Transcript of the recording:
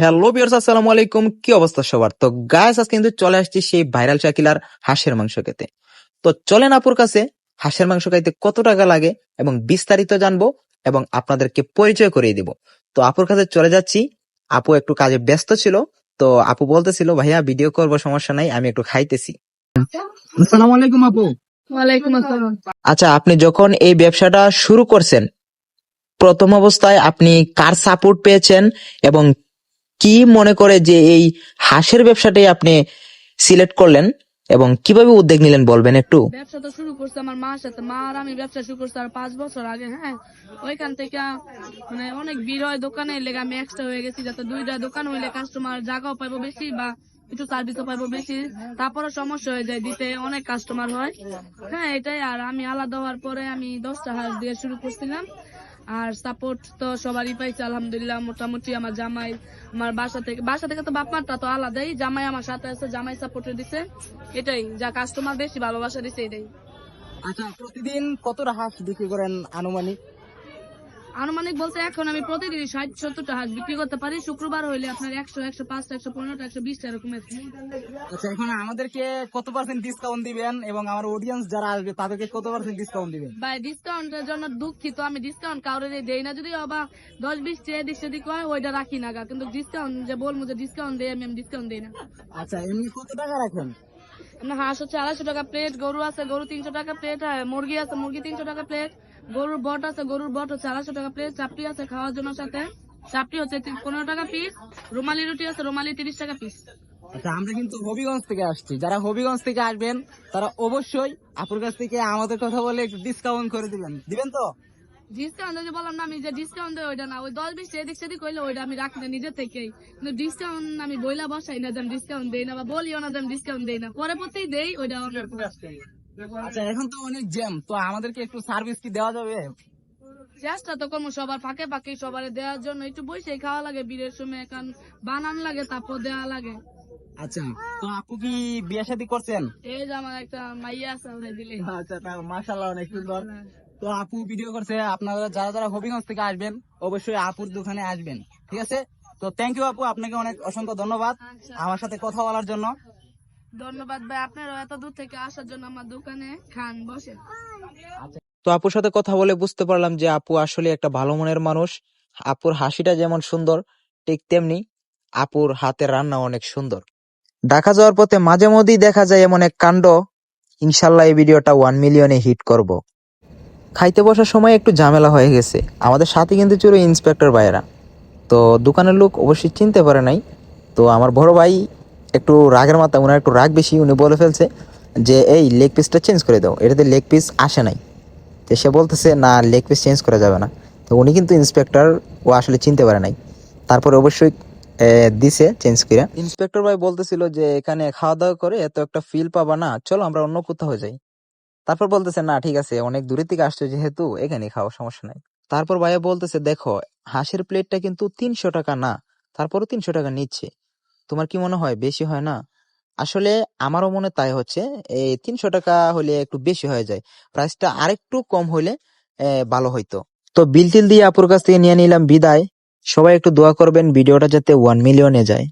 Hello বিয়ার্স আসসালামু আলাইকুম। কি অবস্থা সবার? তো গায়েস আজকে কিন্তু চলে আসছি সেই ভাইরাল শাকিলার হাঁসের মাংস খেতে। তো চলেন আপুর কাছে হাঁসের মাংস খাইতে কত টাকা লাগে এবং বিস্তারিত জানব এবং আপনাদেরকে পরিচয় করিয়ে দিব। তো আপুর কাছে চলে যাচ্ছি। আপু একটু কাজে ব্যস্ত ছিল তো আপু বলতেছিল ভাইয়া ভিডিও করব সমস্যা নাই আমি একটু খাইতেছি। আসসালামু আলাইকুম আপু। ওয়ালাইকুম আসসালাম। আচ্ছা আপনি যখন এই ব্যবসাটা শুরু করছেন প্রথম অবস্থায় আপনি কার সাপোর্ট পেয়েছেন এবং কি মনে করে যে এই হাঁসের ব্যবসাটাই আপনি সিলেক্ট করলেন এবং কীভাবে উদ্যোগ নিলেন বলবেন একটু? ব্যবসা তো শুরু করছে আমার মার সাথে। মা আর আমি ব্যবসা শুরু করছি আর পাঁচ বছর আগে হ্যাঁ? ওইখান থেকে মানে অনেক ভিড় হয় দোকানে লেগে আমি এক্সট্রা হয়ে গেছি যাতে দুইটা দোকান হইলে কাস্টমার জায়গাও পাইবো বেশি বা একটু সার্ভিসও পাইবো বেশি। তারপরে সমস্যা হয়ে যায়, দিতে অনেক কাস্টমার হয়। হ্যাঁ এটাই। আর আমি আলাদা হওয়ার পরে আমি দশটা হাঁস দিয়ে শুরু করছিলাম। আর সাপোর্ট তো সবারই পাইছে, আলহামদুলিল্লাহ, মোটামুটি আমার জামাই, আমার বাসা থেকে বাসা থেকে তো বাপমারটা তো আলাদাই, জামাই আমার সাথে আছে, জামাই সাপোর্টে দিছে। এটাই, যা কাস্টমার বেশি ভালোবাসা দিছে, এটাই। আচ্ছা প্রতিদিন কতটা হাঁস বিক্রি করেন আনুমানিক? আনুমানিক বলতে এখন আমি প্রতিদিন ষাট সত্তরটা হাঁস বিক্রি করতে পারি। শুক্রবার হইলে আপনার একশো একশো পাঁচটা একশো পনেরোটা একশো বিশটা এরকম আচ্ছা এখন আমাদেরকে কত পার্সেন্ট ডিসকাউন্ট দিবেন এবং আমার অডিয়েন্স যারা আসবে তাদেরকে কত পার্সেন্ট ডিসকাউন্ট দিবেন? ভাই ডিসকাউন্টের জন্য দুঃখিত আমি ডিসকাউন্ট কাউরে দেই না। যদি আবার দশ বিশ টাকা দিক সেদিক হয় ওইটা রাখি না গা। কিন্তু ডিসকাউন্ট যে বলব যে ডিসকাউন্ট দেই আমি ডিসকাউন্ট দেই না। আচ্ছা এমনি কত টাকা রাখেন? আপনার হাঁস হচ্ছে আড়াইশো টাকা প্লেট গরু আছে গরু তিনশো টাকা প্লেট মুরগি আছে মুরগি তিনশো টাকা প্লেট গরুর বট আছে গরুর বট হচ্ছে আড়াইশো টাকা প্লেট চাপটি আছে খাওয়ার জন্য সাথে। চাপটি হচ্ছে পনেরো টাকা পিস রুমালি রুটি আছে রুমালি তিরিশ টাকা পিস আচ্ছা আমরা কিন্তু হবিগঞ্জ থেকে আসছি। যারা হবিগঞ্জ থেকে আসবেন তারা অবশ্যই আপুর কাছ থেকে আমাদের কথা বলে একটু ডিসকাউন্ট করে দিবেন। দিবেন তো? ডিসকাউন্ট যদি বললাম না আমি যে ডিসকাউন্ট দেয় ওইটা না। ওই দশ বিশ এদিক সেদিক হইলে ওইটা আমি রাখি না নিজের থেকেই। কিন্তু ডিসকাউন্ট আমি বইলা বসাই না যে ডিসকাউন্ট দেই না বা বলিও না যে আমি ডিসকাউন্ট দেই না। পরে পরতেই দেই ওইটা আমার আচ্ছা এখন তো অনেক জ্যাম তো আমাদেরকে একটু সার্ভিস কি দেওয়া যাবে? চেষ্টা তো করব সবার ফাঁকে ফাঁকে সবার দেওয়ার জন্য একটু বসে খাওয়া লাগে বীরের সময় এখন বানান লাগে তারপর দেওয়া লাগে। আচ্ছা তো আপু কি বিয়ে শাদী করছেন? এই যে আমার একটা মাইয়া আছে ওরে দিলে। আচ্ছা মাশাল্লাহ অনেক সুন্দর। তো আপু ভিডিও করছে আপনারা যারা যারা হবিগঞ্জ থেকে আসবেন অবশ্যই আপুর দোকানে আসবেন ঠিক আছে? তো থ্যাংক ইউ আপু আপনাকে অনেক অসংখ্য ধন্যবাদ আচ্ছা। আমার সাথে কথা বলার জন্য। ধন্যবাদ ভাই, আপনারও এত দূর থেকে আসার জন্য আমার দোকানে খান বসে তো আপুর সাথে কথা বলে বুঝতে পারলাম যে আপু আসলে একটা ভালো মনের মানুষ। আপুর হাসিটা যেমন সুন্দর, ঠিক তেমনি আপুর হাতের রান্না অনেক সুন্দর। ঢাকা যাওয়ার পথে মাঝে মধ্যেই দেখা যায় এমন এক কাণ্ড, ইনশাল্লাহ এই ভিডিওটা ওয়ান মিলিয়নে হিট করব। খাইতে বসার সময় একটু ঝামেলা হয়ে গেছে। আমাদের সাথে কিন্তু ছিল ইন্সপেক্টর ভাইয়েরা। তো দোকানের লোক অবশ্যই চিনতে পারে নাই। তো আমার বড় ভাই একটু রাগের মাথা উনার একটু রাগ বেশি, উনি বলে ফেলছে যে, এই লেগ পিসটা চেঞ্জ করে দাও, এটাতে লেগ পিস আসে নাই। তো সে বলতেছে, না লেগ পিস চেঞ্জ করা যাবে না। তো উনি কিন্তু ইন্সপেক্টর ও আসলে চিনতে পারে নাই। তারপরে অবশ্যই দিছে চেঞ্জ করে। ইন্সপেক্টর ভাই বলতেছিল যে, এখানে খাওয়া দাওয়া করে, এত একটা ফিল পাবা না, চলো আমরা অন্য কোথাও যাই। তারপর বলতেছে, না, ঠিক আছে, অনেক দূরের থেকে আসছো যেহেতু, এখানে খাওয়া সমস্যা নাই। তারপর ভাইয়া বলতেছে, দেখো, হাঁসের প্লেটটা কিন্তু তিনশো টাকা না, তারপরও তিনশো টাকা নিচ্ছে। তোমার কি মনে হয় বেশি হয় না? আসলে আমারও মনে তাই হচ্ছে। এই তিনশো টাকা হলে একটু বেশি হয়ে যায়। প্রাইসটা আরেকটু কম হলে ভালো হইতো। তো বিল টিল দিয়ে আপুর কাছ থেকে নিয়ে নিলাম বিদায়। সবাই একটু দোয়া করবেন, ভিডিওটা যাতে ওয়ান মিলিয়নে যায়।